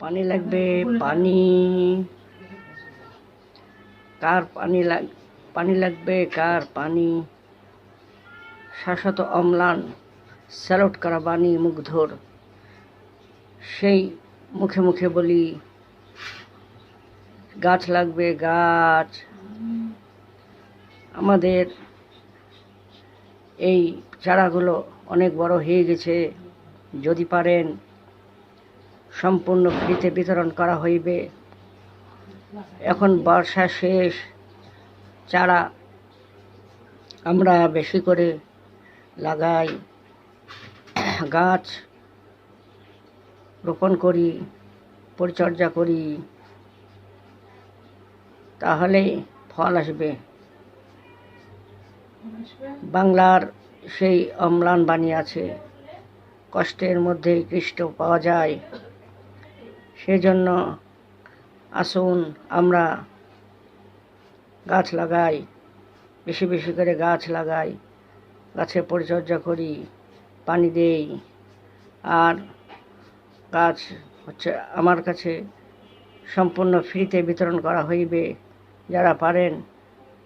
পানি লাগবে, পানি। কার পানি লাগ, পানি লাগবে, কার পানি? শাশ্বত অম্লান, স্যালুট করা বাণী মুগ্ধর। সেই মুখে মুখে বলি, গাছ লাগবে, গাছ। আমাদের এই চারাগুলো অনেক বড় হয়ে গেছে, যদি পারেন। সম্পূর্ণ ফ্রিতে বিতরণ করা হইবে। এখন বর্ষা শেষ, চারা আমরা বেশি করে লাগাই, গাছ রোপণ করি, পরিচর্যা করি, তাহলে ফল আসবে। বাংলার সেই অম্লান বাণী আছে, কষ্টের মধ্যে কৃষ্ট পাওয়া যায়। সেজন্য আসুন আমরা গাছ লাগাই, বেশি বেশি করে গাছ লাগাই, গাছের পরিচর্যা করি, পানি দেই। আর গাছ হচ্ছে আমার কাছে সম্পূর্ণ ফ্রিতে বিতরণ করা হইবে। যারা পারেন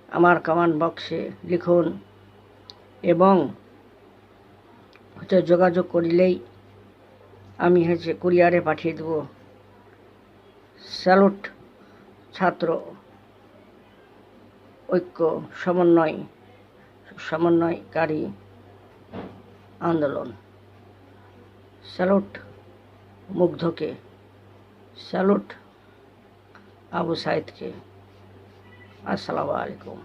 আমার কমান্ড বক্সে লিখুন এবং হচ্ছে যোগাযোগ করিলেই আমি হচ্ছে কুরিয়ারে পাঠিয়ে দেব। স্যালুট ছাত্র ঐক্য সমন্বয় সমন্বয়কারী আন্দোলন। স্যালুট মুগ্ধকে স্যালুট আবু সাইদকে। আসসালামু আলাইকুম।